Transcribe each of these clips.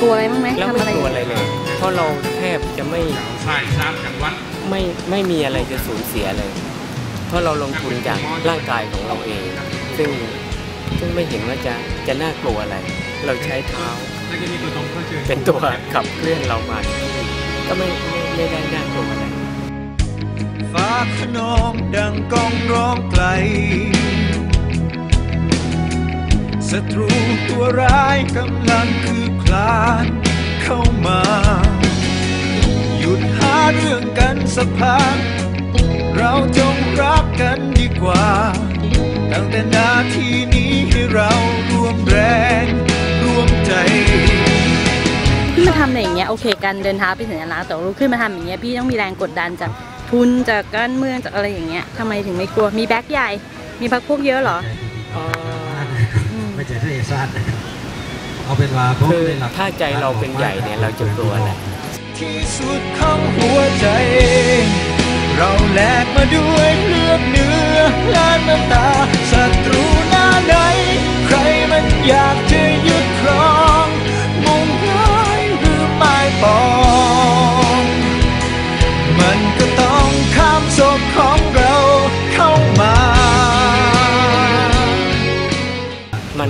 กลัวอะไรบ้างไหมแล้วทำไม่อะไรกลัวอะไรเลย เพราะเราแทบจะไม่ใช่ทราบจากวัดไม่ไม่มีอะไรจะสูญเสียเลย เพราะเราลงทุนจากร่างกายของเราเอง ซึ่งซึ่งไม่เห็นว่าจะจะน่ากลัวอะไร เราใช้เท้าถ้าจะมีตัวตรงก็เชิญเป็นตัวขับเคลื่อนเรามาที่นี่ก็ไม่ไม่ไม่ได้น่ากลัวอะไร ฟ้าขนองดังกองร้องไกล ศัตรูตัวร้ายกำลังคือคลานเข้ามา หยุดหาเรื่องกันสักพักเราจงรักกันดีกว่า ตั้งแต่นาทีนี้ให้เราร่วมแรงร่วมใจขึ้นมาทำอย่างเงี้ยโอเคการเดินเท้าเป็นสัญลักษณ์แต่ว่าลุกขึ้นมาทำอย่างเงี้ยพี่ต้องมีแรงกดดันจากทุนจากการเมืองจากอะไรอย่างเงี้ยทำไมถึงไม่กลัวมีแบ็คใหญ่ มีพักพวกเยอะเหรอไม่ ใช่ทะเลซาดนะครับเอาเป็นว่าผมคือได้รับถ้าใจเราเป็นใหญ่เนี่ยเราจะกลัวอะไรที่สุดของหัวใจ เราแลกมาด้วยเลือดเนื้อและน้ำตา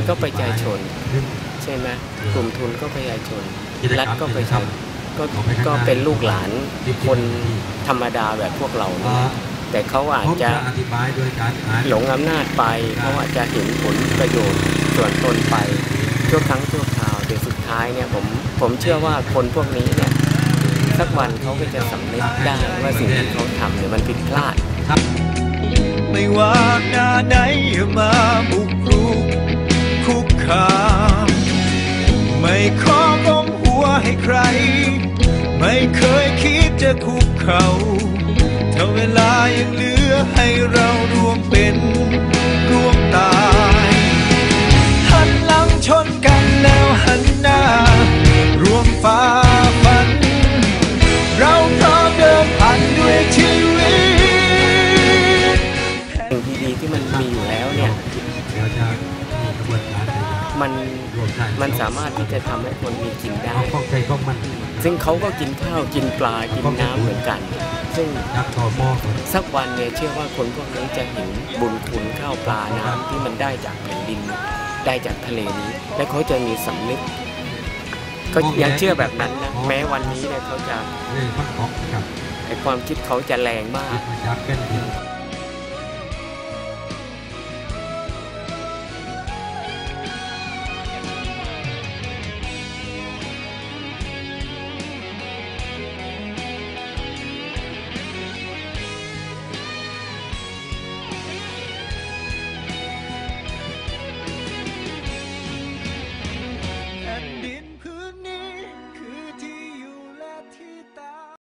ก็ประชาชน ใช่ไหมกลุ่มทุนก็ประชาชนรัฐก็ประชาชนก็ก็เป็นลูกหลานคนธรรมดาแบบพวกเราเอ่เนี่ยอแต่เขาอาจผมจะจะอธิบายโดยการอ่านหลงอำนาจไปเขาอาจจะเห็นผลประโยชน์ส่วนตนไปชั่วครั้งชั่วคราวแต่สุดท้ายเนี่ยผมผมเชื่อว่าคนพวกนี้เนี่ยสักวันเขาก็จะสำนึกได้ว่าสิ่งที่เขาทำเนี่ยมันผิดพลาดไม่ว่าหน้าไหนอย่ามาบุก ใคร ไม่เคยคิดจะคุกเขาถ้าเวลายังเหลือให้เรารวมเป็น มันรวมใจมันสามารถที่จะทำให้คนมีกินได้เอาข้องใจข้องมันซึ่งเขาก็กินข้าวกินปลากินน้ำเหมือนกัน ซึ่งยักษ์ต่อหม้อก่อนสักวันเนี่ยเชื่อว่าคนพวกนี้จะเห็นบุญคุณข้าวปลาน้ำที่มันได้จากแผ่นดินได้จากทะเลนี้ และเขาจะมีสำนึกก็ยังเชื่อแบบนั้นนะแม้วันนี้เนี่ยเขาจะเรื่องมันออกกับไอความคิดเขาจะแรงมาก